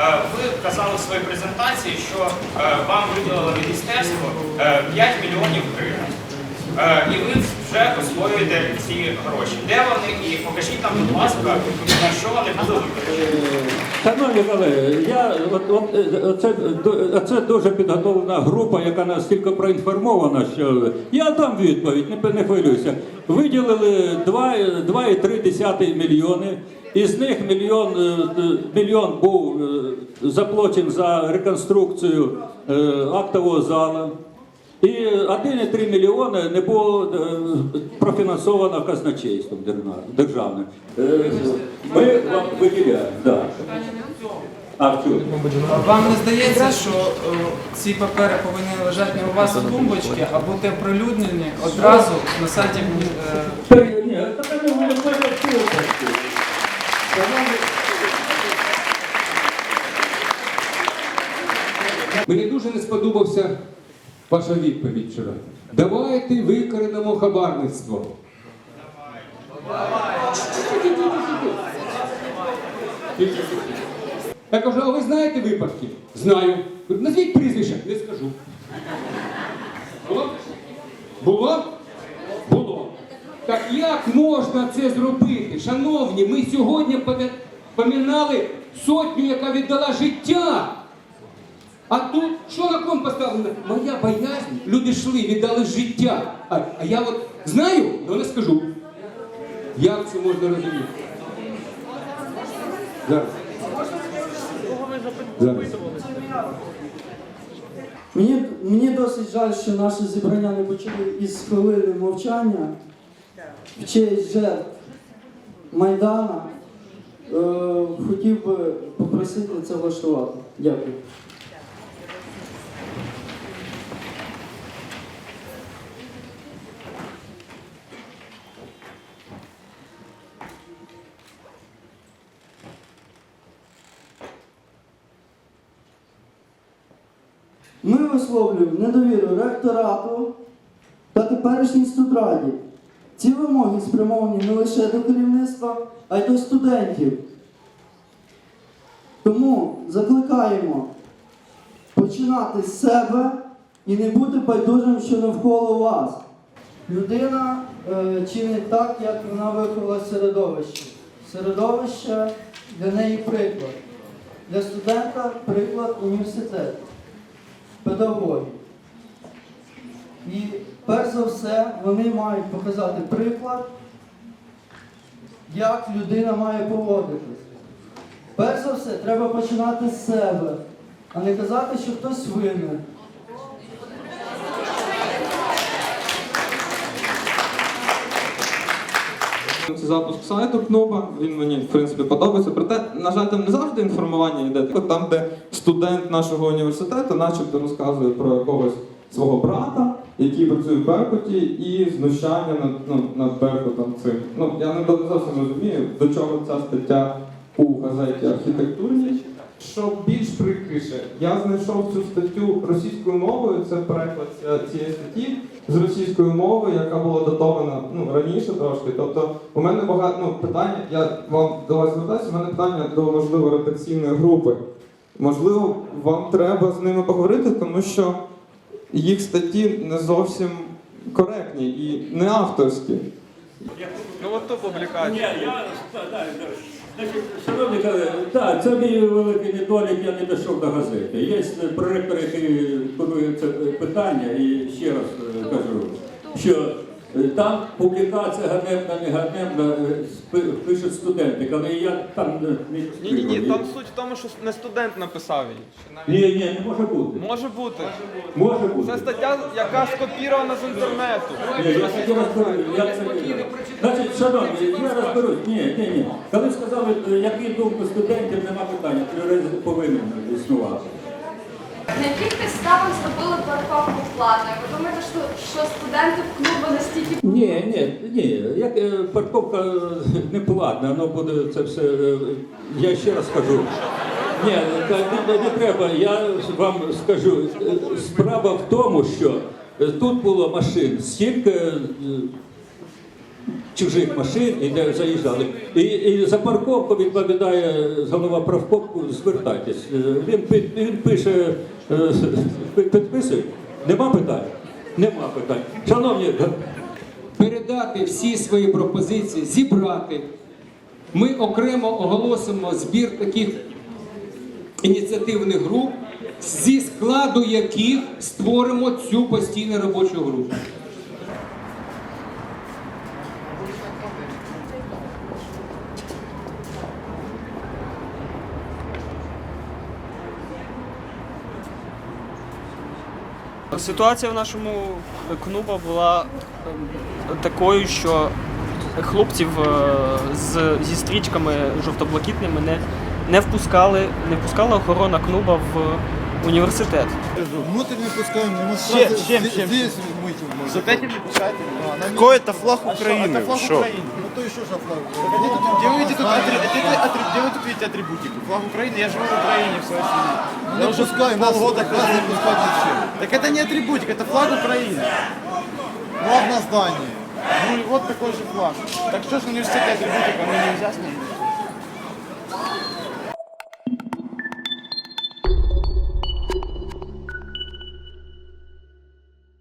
Е, Ви казали в своїй презентації, що е, вам виділило міністерство е, 5 мільйонів гривень. Е, І ви вже освоюєте ці гроші. Де вони? І покажіть нам, будь ласка, на що вони були витрачені. Шановні колеги, я от, от е, це, це дуже підготовлена група, яка настільки проінформована, що я дам відповідь, не, не хвилюйся. Виділили 2, 2,3 мільйони. Із них мільйон, е, е, мільйон був е, за реконструкцію е, актового залу. І 1,3 мільйони не було е, профінансовано казначейством держав- державним. Е, Ми вам виділяємо. Да. Вам не здається, що е, ці папери повинні лежати не у вас у тумбочці, а бути оприлюднені одразу на сайті е, ні, не сподобався ваша відповідь вчора. Давайте викоренемо хабарництво. Я кажу, а ви знаєте випадки? Знаю. Назвіть прізвище, не скажу. Було? Було? Було. Так як можна це зробити? Шановні, ми сьогодні пам'я- пам'ятали сотню, яка віддала життя. А тут що на кон поставлено? Моя боязнь, люди йшли, віддали життя. А, а я от знаю, але не скажу. Як це можна розуміти? Зараз. Зараз. Мені, мені досить жаль, що наше зібрання не почали із хвилини мовчання в честь жертв Майдана. Е, хотів би попросити це влаштувати. Дякую. Ми висловлюємо недовіру ректорату та теперішній студраді. Ці вимоги спрямовані не лише до керівництва, а й до студентів. Тому закликаємо починати з себе і не бути байдужим, що навколо вас. Людина е, чинить так, як вона виховала середовище. Середовище для неї приклад. Для студента приклад університету педагогів. І перш за все вони мають показати приклад, як людина має поводитись. Перш за все, треба починати з себе, а не казати, що хтось винен. Це запуск сайту КНОБа, він мені в принципі подобається. Проте, на жаль, там не завжди інформування йде. Там, де студент нашого університету, начебто розказує про якогось свого брата, який працює в Беркуті, і знущання над, ну, над Беркутом цим. Ну я не зовсім розумію, до чого ця стаття у газеті архітектурній. Що більш прикрише, я знайшов цю статтю російською мовою, це переклад цієї статті з російської мови, яка була датована ну, раніше трошки. Тобто, у мене багато ну, питання, я вам до вас звертаюся, у мене питання до можливо редакційної групи. Можливо, вам треба з ними поговорити, тому що їх статті не зовсім коректні і не авторські. ну от ту Ні, я так, так, так. Значить, шановні колеги, так, це мій великий недолік, я не дійшов до газети. Є проректор, який курує це питання, і ще раз е, кажу, що е, там публікація ганебна, не ганебна, е, пишуть студенти, але я там не Ні, ні, ні, там суть в тому, що не студент написав її. що навіть- Ні, ні, не може бути. Може бути. Може бути. Це стаття, яка скопірована з інтернету. Ні, я таки розберусь. Я це... Значить, шановні, я розберусь. Ні, ні, ні. Коли сказали, е, які думки студентів, нема питання, плюралізм повинен існувати. На яких підставах зробили парковку платною? Ви думаєте, що, що студенти в клубу настільки Ні, ні, ні. Як е, парковка е, не платна, воно буде це все. е, Я ще раз скажу. Ні, та не, не треба. Я вам скажу. е, Справа в тому, що е, тут було машин стільки. е, чужих машин і де заїжджали. І, і за парковку відповідає голова правкопу, звертайтесь. Е, Він, пи- він пише, е, підписує. Нема питань? Нема питань. Шановні, передати всі свої пропозиції, зібрати. Ми окремо оголосимо збір таких ініціативних груп, зі складу яких створимо цю постійну робочу групу. Ситуація в нашому клубі була ем, такою, що хлопців е, з, зі стрічками жовто-блакитними не, не впускали, не впускала охорона клуба в університет. Внутрь не чем? здесь мыть можно. З этим не пускаєте? На Какой это флаг А что, Украины? это флаг Шо? Украины. Ну то еще же флаг. Где вы, видите тут атри- где вы атри- где вы тут видите атрибутику? Флаг Украины, я живу в Украине в своей семье. Не Я уже пускаем, нас, полгода нас не пускать зачем? Так это не атрибутик, это флаг Украины. Флаг на здании. Ну и вот такой же флаг. Так что ж в университете атрибутика, ну нельзя с ним?